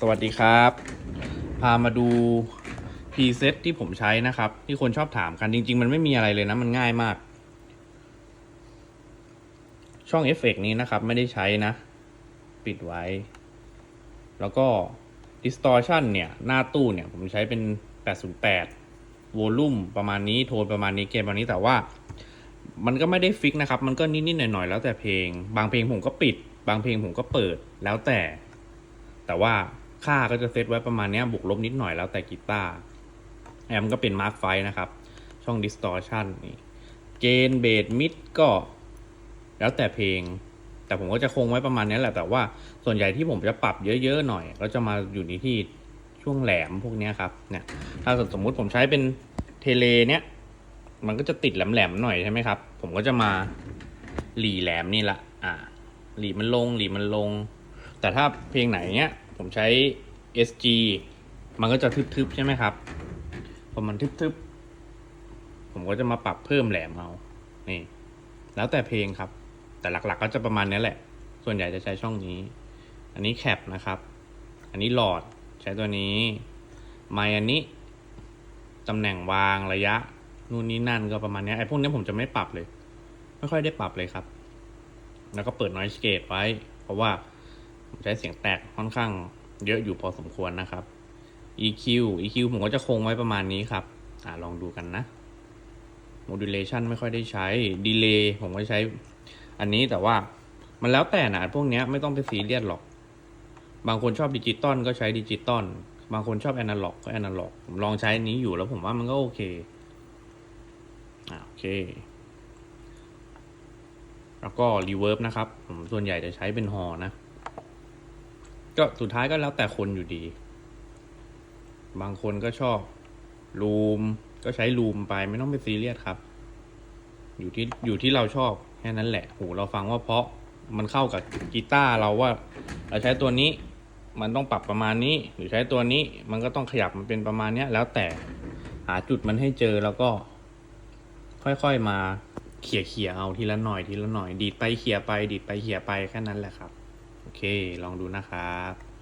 สวัสดีครับ พามาดูพีเซตที่ผมใช้นะครับ ที่คนชอบถามกันจริง ๆ มันไม่มีอะไรเลยนะ มันง่ายมาก ช่องเอฟเฟกต์นี้นะครับ ไม่ได้ใช้นะ ปิดไว้ แล้วก็ distortion เนี่ย หน้าตู้เนี่ย ผมใช้เป็น 808โวลูมประมาณนี้โทนประมาณนี้เกณฑ์ประมาณนี้แต่ว่า มันก็ไม่ได้ฟิกนะครับ มันก็นิดๆหน่อยๆแล้วแต่เพลง บางเพลงผมก็ปิด บางเพลงผมก็เปิดแล้วแต่ แต่ว่าค่าก็จะเซตไว้ประมาณนี้บวกลบนิดหน่อยแล้วแต่กีตาร์แอมก็เป็นมาร์คไฟนะครับ ช่อง distortion นี่เกนเบสมิดก็ แล้วแต่เพลง แต่ผมก็จะคงไว้ประมาณนี้แหละ แต่ว่าส่วนใหญ่ที่ผมจะปรับเยอะๆหน่อย ก็จะมาอยู่ในที่ช่วงแหลมพวกนี้ครับเนี่ยถ้าสมมุติผมใช้เป็นเทเลเนี้ยมันก็จะติดแหลมๆหน่อยใช่ไหมครับ ผมก็จะมาหลีแหลมนี่ละอ่าหลีมันลงหลีมันลง แต่ถ้าเพลงไหนเนี้ยผมใช้ SG มันก็จะทึบๆใช่ไหมครับพอมันทึบๆ ผมก็จะมาปรับเพิ่มแหลมเอา นี่ แล้วแต่เพลงครับ แต่หลักๆก็จะประมาณนี้แหละ ส่วนใหญ่จะใช้ช่องนี้ อันนี้แคปนะครับ อันนี้หลอดใช้ตัวนี้ ไมอันนี้ตำแหน่งวางระยะนู่นนี่นั่นก็ประมาณนี้ไอ้พวกนี้ผมจะไม่ปรับเลย ไม่ค่อยได้ปรับเลยครับ แล้วก็เปิด noise gate ไว้ เพราะว่า ใช้เสียงแตกค่อนข้างเยอะอยู่พอสมควรนะครับ EQ EQ ผมก็จะคงไว้ประมาณนี้ครับ อ่าลองดูกันนะ modulation ไม่ค่อยได้ใช้ delay ผมก็ใช้ อันนี้แต่ว่ามันแล้วแต่นะพวกเนี้ยไม่ต้องไปซีเรียสหรอก บางคนชอบดิจิตอลก็ใช้ดิจิตอลบางคนชอบแอนาล็อกก็แอนาล็อกผมลองใช้อันนี้อยู่แล้วผมว่ามันก็โอเคอ่าโอเค แล้วก็รีเวิร์บนะครับ ผมส่วนใหญ่จะใช้เป็นฮอนะ ก็สุดท้ายก็แล้วแต่คนอยู่ดี บางคนก็ชอบลูม ก็ใช้ลูมไปไม่ต้องไปซีเรียสครับ อยู่ที่อยู่ที่เราชอบแค่นั้นแหละ หูเราฟังว่าเพราะมันเข้ากับกีตาร์เราว่า เราใช้ตัวนี้มันต้องปรับประมาณนี้ หรือใช้ตัวนี้มันก็ต้องขยับมันเป็นประมาณนี้แล้วแต่หาจุดมันให้เจอแล้วก็ ค่อยๆมาเขี่ยเขี่ยๆเอาทีละหน่อยทีละหน่อย ดีดไปเขี่ยไป ดีดไปเขี่ยไปแค่นั้นแหละครับ ลองดูนะครับ